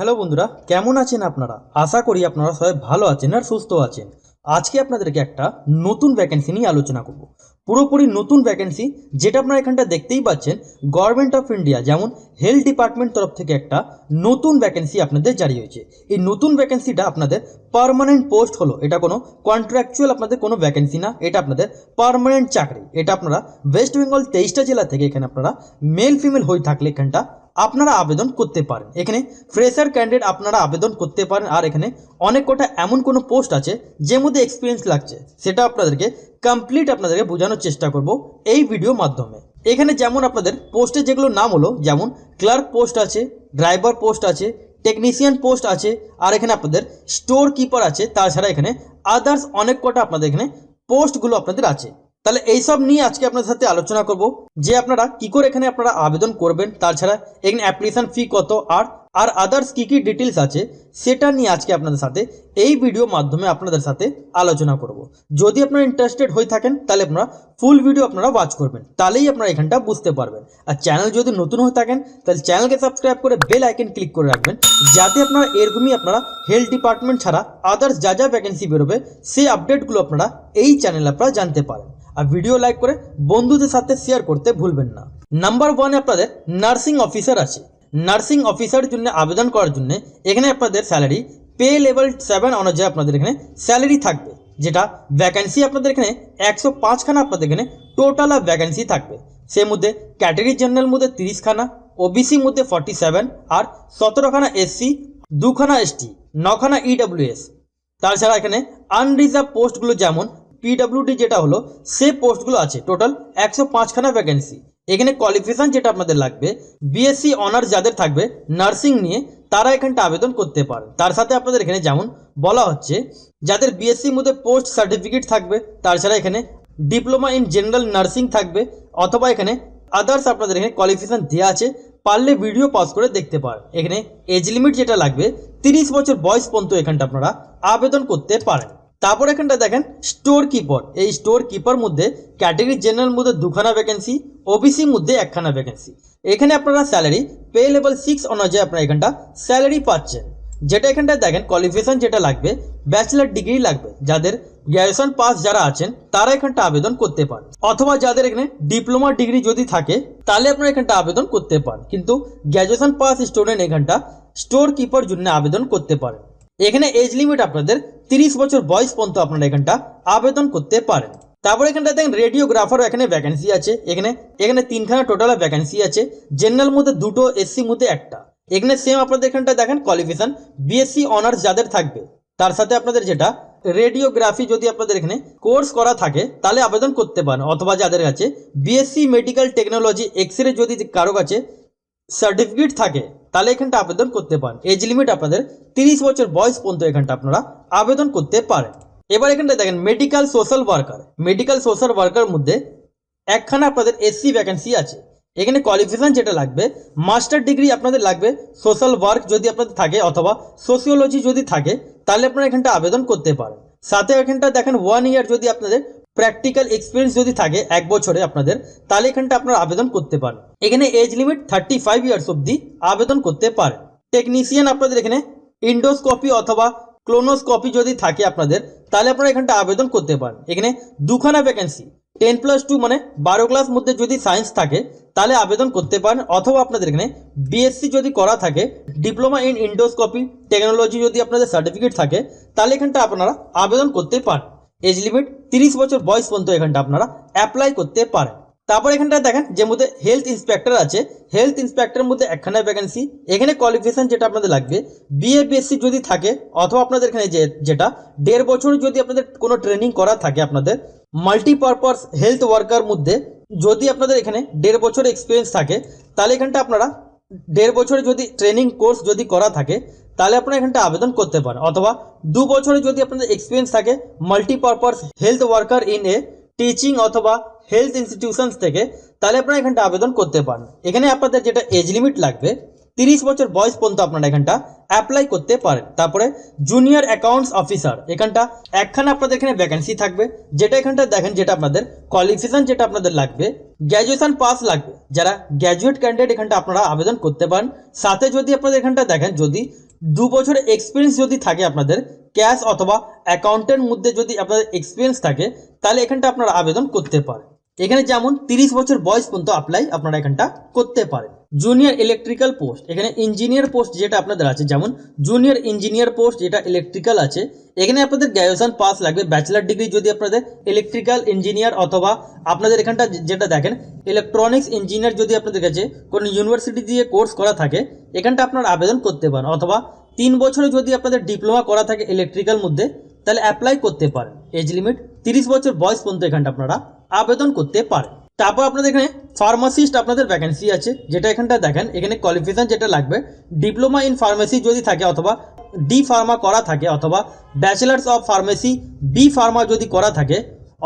Hello বন্ধুরা, কেমন আছেন আপনারা? আশা করি আপনারা সবাই ভালো আছেন আর সুস্থ আছেন। আজকে আপনাদেরকে একটা নতুন ভ্যাকেন্সি নিয়ে আলোচনা করব। পুরোপুরি নতুন ভ্যাকেন্সি যেটা আপনারা এখানটা দেখতেই পাচ্ছেন গভর্নমেন্ট অফ ইন্ডিয়া যেমন হেলথ ডিপার্টমেন্ট তরফ থেকে একটা নতুন ভ্যাকেন্সি আপনাদের জারি হয়েছে। এই নতুন ভ্যাকেন্সিটা আপনাদের পার্মানেন্ট পোস্ট হলো। এটা কোনো কন্ট্রাকচুয়াল আপনাদের কোনো ভ্যাকেন্সি না, এটা আপনাদের পার্মানেন্ট চাকরি। এটা আপনারা ওয়েস্ট বেঙ্গল তেইশটা জেলা থেকে এখানে আপনারা মেল ফিমেল হয়ে থাকলে এখানটা আপনারা আবেদন করতে পারেন। এখানে ফ্রেশার ক্যান্ডিডেট আপনারা আবেদন করতে পারেন আর এখানে অনেক কটা এমন কোনো পোস্ট আছে যে মধ্যে এক্সপিরিয়েন্স লাগছে। সেটা আপনাদেরকে কমপ্লিট আপনাদেরকে বোঝানোর চেষ্টা করব এই ভিডিও মাধ্যমে। এখানে যেমন আপনাদের পোস্টের যেগুলো নাম হলো, যেমন ক্লার্ক পোস্ট আছে ড্রাইভার পোস্ট আছে টেকনিশিয়ান পোস্ট আছে, আর এখানে আপনাদের স্টোর কিপার আছে, তাছাড়া এখানে আদার্স অনেক কটা আপনাদের এখানে পোস্টগুলো আপনাদের আছে। তাহলে এইসব নিয়ে আজকে আপনাদের সাথে আলোচনা করব যে আপনারা কি করে এখানে আপনারা আবেদন করবেন তাছাড়া এখানে অ্যাপ্লিকেশন ফি কত আর আর আদার্স কী কী ডিটেলস আছে সেটা নিয়ে আজকে আপনাদের সাথে এই ভিডিও মাধ্যমে আপনাদের সাথে আলোচনা করব। যদি আপনারা ইন্টারেস্টেড হয়ে থাকেন, তাহলে আপনারা ফুল ভিডিও আপনারা ওয়াচ করবেন, তাহলেই আপনারা এখানটা বুঝতে পারবেন। আর চ্যানেল যদি নতুন হয়ে থাকেন, তাহলে চ্যানেলকে সাবস্ক্রাইব করে বেল আইকন ক্লিক করে রাখবেন, যাতে আপনারা এরকমই আপনারা হেলথ ডিপার্টমেন্ট ছাড়া আদার্স যা যা ভ্যাকেন্সি বেরোবে, সেই আপডেটগুলো আপনারা এই চ্যানেলে আপনারা জানতে পারেন। আর ভিডিও লাইক করে বন্ধুদের সাথে শেয়ার করতে ভুলবেন না। নাম্বার ওয়ানে আপনাদের নার্সিং অফিসার আছে। নার্সিং অফিসার জন্য আবেদন করার জন্য এখানে আপনাদের স্যালারি পে লেভেল সেভেন অনুযায়ী আপনাদের এখানে স্যালারি থাকবে, যেটা ভ্যাকেন্সি আপনাদের এখানে একশো পাঁচখানা আপনাদের এখানে টোটাল আর ভ্যাকেন্সি থাকবে। সেই মধ্যে ক্যাটাগরি জেনারেল মধ্যে তিরিশখানা ওবিসি মধ্যে ফর্টি সেভেন আর সতেরোখানা এসসি দুখানা এসটি নখানা ইডব্লিউএস তাছাড়া এখানে আনরিজার্ভ পোস্টগুলো যেমন পিডব্লিউডি যেটা হলো সে পোস্টগুলো আছে। টোটাল একশো পাঁচখানা ভ্যাকেন্সি এখানে কোয়ালিফিকেশান যেটা আপনাদের লাগবে বিএসসি অনার্স যাদের থাকবে নার্সিং নিয়ে তারা এখানটা আবেদন করতে পারে। তার সাথে আপনাদের এখানে যেমন বলা হচ্ছে, যাদের বিএসসির মধ্যে পোস্ট সার্টিফিকেট থাকবে তাছাড়া এখানে ডিপ্লোমা ইন জেনারেল নার্সিং থাকবে, অথবা এখানে আদার্স আপনাদের এখানে কোয়ালিফিকেশান দেওয়া আছে, পারলে ভিডিও পজ করে দেখতে পারেন। এখানে এজ লিমিট যেটা লাগবে, তিরিশ বছর বয়স পর্যন্ত এখানটা আপনারা আবেদন করতে পারেন। তারপর এখানটা দেখেন স্টোর কিপার এই স্টোর কিপার মধ্যে ক্যাটাগরি জেনারেল মধ্যে দুখানা ভ্যাকেন্সি ওবিসি মধ্যে একখানা ভ্যাকেন্সি এখানে আপনারা স্যালারি পে লেভেল সিক্স অনুযায়ী আপনারা এখানটা স্যালারি পাচ্ছেন। যেটা এখানটা দেখেন কোয়ালিফিকেশন যেটা লাগবে ব্যাচেলার ডিগ্রি লাগবে। যাদের গ্র্যাজুয়েশন পাস যারা আছেন, তারা এখানটা আবেদন করতে পারেন। অথবা যাদের এখানে ডিপ্লোমা ডিগ্রি যদি থাকে, তাহলে আপনারা এখানটা আবেদন করতে পারেন। কিন্তু গ্র্যাজুয়েশন পাস স্টুডেন্ট এখানটা স্টোর কিপার জন্য আবেদন করতে পারেন। এখানে এজ লিমিট আপনাদের তিরিশ বছর বয়স পর্যন্ত আপনারা এখানটা আবেদন করতে পারেন। তারপর এখানটা দেখেন রেডিওগ্রাফারও এখানে ভ্যাকেন্সি আছে। এখানে এখানে তিনখানা টোটাল ভ্যাকেন্সি আছে। জেনারেল মধ্যে দুটো এসসি মধ্যে একটা। এখানে সেম আপনাদের এখানটা দেখেন কোয়ালিফিকেশন বিএসসি অনার্স যাদের থাকবে, তার সাথে আপনাদের যেটা রেডিওগ্রাফি যদি আপনাদের এখানে কোর্স করা থাকে, তাহলে আবেদন করতে পারেন। অথবা যাদের কাছে BSc medical technology X ray যদি কারও কাছে সার্টিফিকেট থাকে, তাহলে এখানটা আবেদন করতে পারেন। এজ লিমিট আপনাদের তিরিশ বছর বয়স পর্যন্ত এখানটা আপনারা আবেদন করতে পারেন। এবার এখানটা দেখেন medical social worker medical social worker মধ্যে একখানা আপনাদের এসসি ভ্যাকেন্সি আছে। এখানে কোয়ালিফিকেশন যেটা লাগবে মাস্টার ডিগ্রি আপনাদের লাগবে সোশ্যাল ওয়ার্ক যদি আপনাদের থাকে অথবা সোশিওলজি যদি থাকে, তাহলে আপনারা এখানটা আবেদন করতে পারেন। সাথে এখানটা দেখেন ওয়ান ইয়ার যদি আপনাদের প্র্যাকটিক্যাল এক্সপিরিয়েন্স যদি থাকে এক বছরে আপনাদের, তাহলে এখানটা আপনারা আবেদন করতে পারেন। এখানে age limit thirty five years অবধি আবেদন করতে পারেন। টেকনিশিয়ান আপনাদের এখানে ইন্ডোস্কপি অথবা ক্লোনোস্কপি যদি থাকে আপনাদের, তাহলে আপনারা এখানটা আবেদন করতে পারেন। এখানে দুখানা ভ্যাকেন্সি টেন প্লাস টু মানে বারো ক্লাস মধ্যে যদি সায়েন্স থাকে, তাহলে আবেদন করতে পারেন। অথবা আপনাদের এখানে বিএসসি যদি করা থাকে ডিপ্লোমা ইন ইন্ডোস্কপি টেকনোলজি যদি আপনাদের সার্টিফিকেট থাকে, তাহলে এখানটা আপনারা আবেদন করতে পারেন। এজ লিমিট তিরিশ বছর বয়স পর্যন্ত এখানটা আপনারা অ্যাপ্লাই করতে পারেন। তারপর এখানটা দেখেন, যে মধ্যে হেলথ ইন্সপেক্টর আছে হেলথ ইন্সপেক্টরের মধ্যে একখানা ভ্যাকেন্সি এখানে কোয়ালিফিকেশন যেটা আপনাদের লাগবে বিএ বিএসসি যদি থাকে, অথবা আপনাদের এখানে যে, যেটা, দেড় বছর যদি আপনাদের কোনো ট্রেনিং করা থাকে আপনাদের মাল্টিপারপাস হেলথ ওয়ার্কার মধ্যে, যদি আপনাদের এখানে দেড় বছর এক্সপিরিয়েন্স থাকে, তাহলে এখানটা আপনারা দেড় বছরে যদি ট্রেনিং কোর্স যদি করা থাকে, তাহলে আপনারা এখানটা আবেদন করতে পারেন। অথবা দু বছরে যদি আপনাদের এক্সপিরিয়েন্স থাকে multipurpose health worker in a teaching অথবা হেলথ ইনস্টিটিউশনস থেকে, তাহলে আপনারা এখানটা আবেদন করতে পারেন। এখানে আপনাদের যেটা এজ লিমিট লাগবে তিরিশ বছর বয়স পর্যন্ত আপনারা এখানটা অ্যাপ্লাই করতে পারেন। তারপরে জুনিয়র অ্যাকাউন্টস অফিসার এখানটা একখানা আপনাদের এখানে ভ্যাকেন্সি থাকবে। যেটা এখানটা দেখেন, যেটা আপনাদের কোয়ালিফিকেশন যেটা আপনাদের লাগবে গ্র্যাজুয়েশন পাস লাগবে। যারা গ্র্যাজুয়েট ক্যান্ডিডেট এখানটা আপনারা আবেদন করতে পারেন। সাথে যদি আপনাদের এখানটা দেখেন, যদি দু বছরের এক্সপিরিয়েন্স যদি থাকে আপনাদের ক্যাশ অথবা অ্যাকাউন্টের মধ্যে যদি আপনাদের এক্সপিরিয়েন্স থাকে, তাহলে এখানটা আপনারা আবেদন করতে পারেন। এখানে যেমন তিরিশ বছর বয়স পর্যন্ত অ্যাপ্লাই আপনারা এখানটা করতে পারেন। জুনিয়র ইলেকট্রিক্যাল পোস্ট এখানে ইঞ্জিনিয়ার পোস্ট যেটা আপনাদের আছে, যেমন জুনিয়র ইঞ্জিনিয়ার পোস্ট যেটা ইলেকট্রিক্যাল আছে, এখানে আপনাদের গ্র্যাজুয়েশন পাস লাগবে ব্যাচেলার ডিগ্রি যদি আপনাদের ইলেকট্রিক্যাল ইঞ্জিনিয়ার অথবা আপনাদের এখানটা যেটা দেখেন ইলেকট্রনিক্স ইঞ্জিনিয়ার যদি আপনাদের কাছে কোনো ইউনিভার্সিটি দিয়ে কোর্স করা থাকে, এখানটা আপনারা আবেদন করতে পারেন। অথবা তিন বছরে যদি আপনাদের ডিপ্লোমা করা থাকে ইলেকট্রিক্যাল মধ্যে, তাহলে অ্যাপ্লাই করতে পারেন। এজ লিমিট তিরিশ বছর বয়স পর্যন্ত এখানটা আপনারা আবেদন করতে পারেন তারপর আপনাদের এখানে ফার্মাসিস্ট আপনাদের ভ্যাকেন্সি আছে, যেটা এখানটা দেখেন, এখানে কোয়ালিফিকেশন যেটা লাগবে ডিপ্লোমা ইন ফার্মেসি যদি থাকে অথবা ডি ফার্মা করা থাকে অথবা bachelors of pharmacy B pharma যদি করা থাকে,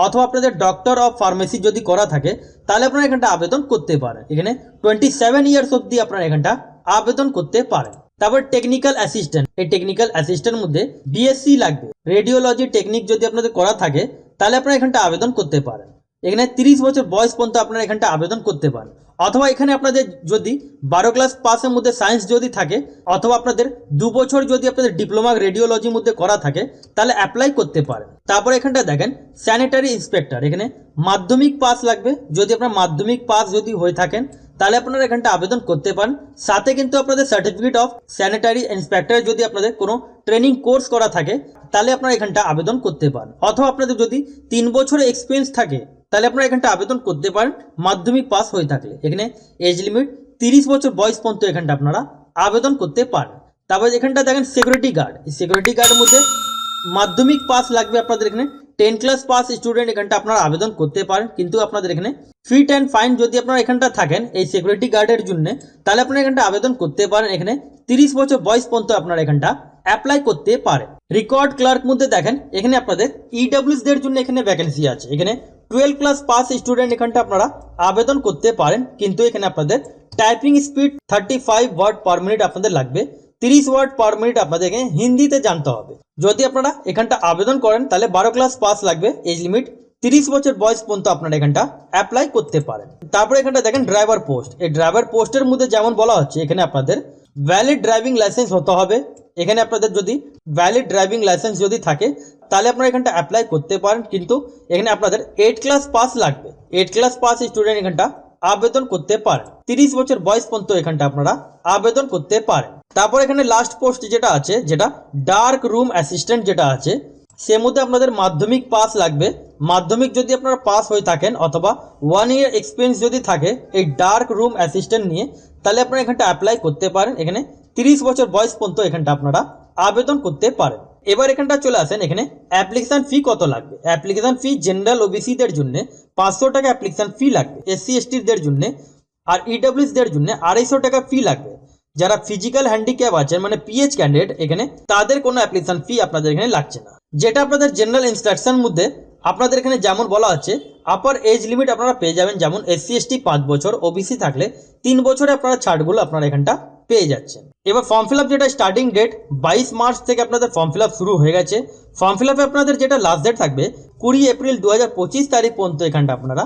অথবা আপনাদের ডক্টর অফ ফার্মেসি যদি করা থাকে, তাহলে আপনারা এখানটা আবেদন করতে পারেন। এখানে টোয়েন্টি সেভেন ইয়ার্স অব্দি আপনারা এখানটা আবেদন করতে পারেন। তারপর টেকনিক্যাল অ্যাসিস্ট্যান্ট এই টেকনিক্যাল অ্যাসিস্ট্যান্ট মধ্যে বিএসসি লাগবে। রেডিওলজি টেকনিক যদি আপনাদের করা থাকে, তাহলে আপনারা এখানটা আবেদন করতে পারেন। এখানে তিরিশ বছর বয়স পর্যন্ত আপনারা এখানটা আবেদন করতে পারেন। অথবা এখানে আপনাদের যদি বারো ক্লাস পাসের মধ্যে সায়েন্স যদি থাকে, অথবা আপনাদের দু বছর যদি আপনাদের ডিপ্লোমা রেডিওলজির মধ্যে করা থাকে, তাহলে অ্যাপ্লাই করতে পারেন। তারপর এখানটা দেখেন স্যানিটারি ইন্সপেক্টর এখানে মাধ্যমিক পাস লাগবে। যদি আপনার মাধ্যমিক পাস যদি হয়ে থাকেন, তাহলে আপনারা এখানটা আবেদন করতে পারেন। সাথে কিন্তু আপনাদের সার্টিফিকেট অফ স্যানিটারি ইন্সপেক্টর যদি আপনাদের কোনো ট্রেনিং কোর্স করা থাকে, তাহলে আপনারা এখানটা আবেদন করতে পারেন। অথবা আপনাদের যদি তিন বছরের এক্সপিরিয়েন্স থাকে তাহলে আপনারা এখানটা আবেদন করতে পারেন। মাধ্যমিক পাস হয়ে থাকলে। এখানে এজ লিমিট তিরিশ বছর বয়স পর্যন্ত এখানটা আপনারা আবেদন করতে পারেন। তারপর এখানটা দেখেন সিকিউরিটি গার্ড এই সিকিউরিটি গার্ডের মধ্যে মাধ্যমিক পাস লাগবে আপনাদের এখানে। টেন ক্লাস পাস স্টুডেন্ট এখানটা আপনারা আবেদন করতে পারেন। কিন্তু আপনাদের এখানে ফিট অ্যান্ড ফাইন যদি আপনারা এখানটা থাকেন, এই সিকিউরিটি গার্ডের জন্য, তাহলে আপনারা এখানটা আবেদন করতে পারেন। এখানে তিরিশ বছর বয়স পর্যন্ত আপনারা এখানটা অ্যাপ্লাই করতে পারেন। রেকর্ড ক্লার্ক মধ্যে দেখেন, এখানে আপনাদের ইডাব্লিউএস দের জন্য এখানে ভ্যাকেন্সি আছে। এখানে টুয়েলভ ক্লাস পাস স্টুডেন্ট এখানটা আপনারা আবেদন করতে পারেন। কিন্তু এখানে আপনাদের typing speed thirty five word per minute আপনাদের লাগবে। তিরিশ ওয়ার্ড পার মিনিট আপনাদেরকে হিন্দিতে জানতে হবে। যদি আপনারা এখানটা আবেদন করেন, তাহলে বারো ক্লাস পাস লাগবে। এজ লিমিট তিরিশ বছর বয়স পর্যন্ত আপনারা এখানটা অ্যাপ্লাই করতে পারেন। তারপরে এখানটা দেখেন ড্রাইভার পোস্ট এই ড্রাইভার পোস্টের মধ্যে যেমন বলা হচ্ছে, এখানে আপনাদের ভ্যালিড ড্রাইভিং লাইসেন্স হতে হবে। এখানে আপনাদের যদি ভ্যালিড ড্রাইভিং লাইসেন্স যদি থাকে, তাহলে আপনারা এখানটা অ্যাপ্লাই করতে পারেন, কিন্তু এখানে আপনাদের এইট ক্লাস পাস লাগবে। এইট ক্লাস পাস স্টুডেন্ট এখানটা আবেদন করতে পারেন তিরিশ বছর বয়স পর্যন্ত এখানটা আপনারা আবেদন করতে পারেন তারপর এখানে লাস্ট পোস্ট যেটা আছে, যেটা ডার্ক রুম অ্যাসিস্ট্যান্ট যেটা আছে সে মধ্যে আপনাদের মাধ্যমিক পাস লাগবে। মাধ্যমিক যদি আপনারা পাস হয়ে থাকেন অথবা ওয়ান ইয়ার এক্সপিরিয়েন্স যদি থাকে এই ডার্ক রুম অ্যাসিস্ট্যান্ট নিয়ে, তাহলে আপনারা এখানটা অ্যাপ্লাই করতে পারেন। এখানে তিরিশ বছর বয়স পর্যন্ত এখানটা আপনারা আবেদন করতে পারেন। এবার এখানটা চলে আসেন, এখানে অ্যাপ্লিকেশন ফি কত লাগবে? অ্যাপ্লিকেশন ফি জেনারেল ওবিসিদের জন্য পাঁচশো টাকা অ্যাপ্লিকেশন ফি লাগবে। এসসি এসটিদের জন্য আর ইডাব্লিউসদের জন্য আড়াইশো টাকা ফি লাগবে। যারা ফিজিক্যাল হ্যান্ডিক্যাপ আছেন মানে পিএইচ ক্যান্ডিডেট এখানে তাদের কোনো অ্যাপ্লিকেশান ফি আপনাদের এখানে লাগছে না। যেটা আপনাদের জেনারেল ইনস্ট্রাকশন মধ্যে আপনাদের এখানে যেমন বলা আছে আপার এজ লিমিট আপনারা পেয়ে যাবেন যেমন এসসি এসটি পাঁচ বছর ওবিসি থাকলে তিন বছরে আপনারা ছাড়গুলো আপনারা এখানটা পেয়ে যাচ্ছেন। এবার ফর্ম ফিল যেটা স্টার্টিং ডেট বাইশ মার্চ থেকে আপনাদের ফর্ম ফিল শুরু হয়ে গেছে। ফর্ম ফিল আপে আপনাদের যেটা লাস্ট ডেট থাকবে, কুড়ি এপ্রিল দু হাজার পঁচিশ তারিখ পর্যন্ত এখানটা আপনারা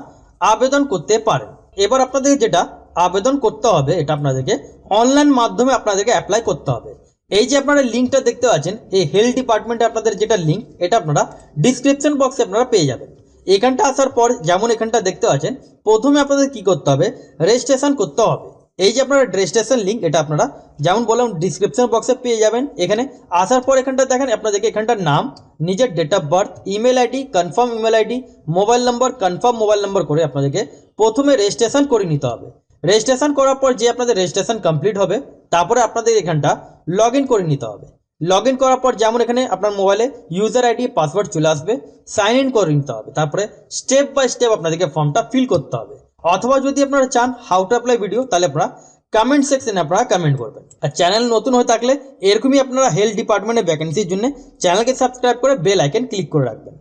আবেদন করতে পারেন। এবার আপনাদের যেটা আবেদন করতে হবে, এটা আপনাদেরকে অনলাইন মাধ্যমে আপনাদেরকে অ্যাপ্লাই করতে হবে। এই যে আপনারা লিঙ্কটা দেখতে পাচ্ছেন, এই হেলথ ডিপার্টমেন্টে আপনাদের যেটা লিঙ্ক এটা আপনারা ডিসক্রিপশন বক্সে আপনারা পেয়ে যাবেন। এখানটা আসার পর যেমন এখানটা দেখতে পাচ্ছেন, প্রথমে আপনাদের কি করতে হবে? রেজিস্ট্রেশন করতে হবে। এই যে আপনারা রেজিস্ট্রেশন লিঙ্ক এটা আপনারা যেমন বললাম ডিসক্রিপশন বক্সে পেয়ে যাবেন। এখানে আসার পর এখানটা দেখেন, আপনাদেরকে এখানটার নাম, নিজের date of birth email ID confirm email ID mobile number confirm mobile number করে আপনাদেরকে প্রথমে রেজিস্ট্রেশন করে নিতে হবে। রেজিস্ট্রেশন করার পর যে আপনাদের রেজিস্ট্রেশন কমপ্লিট হবে, তারপরে আপনাদের এখানটা লগ করে নিতে হবে। লগ করার পর যেমন এখানে আপনার মোবাইলে ইউজার আইডি পাসওয়ার্ড চলে আসবে সাইন ইন করে নিতে হবে। তারপরে স্টেপ বাই স্টেপ আপনাদেরকে ফর্মটা ফিল করতে হবে। অথবা যদি আপনারা চান হাউ টু অ্যাপ্লাই ভিডিও তাহলে আপনারা কমেন্ট সেকশনে আপনারা কমেন্ট করবেন। আর চ্যানেল নতুন হয়ে থাকলে এরকমই আপনারা হেলথ ডিপার্টমেন্টের ভ্যাকেন্সির জন্য চ্যানেলকে সাবস্ক্রাইব করে বেল আইকন ক্লিক করে রাখবেন।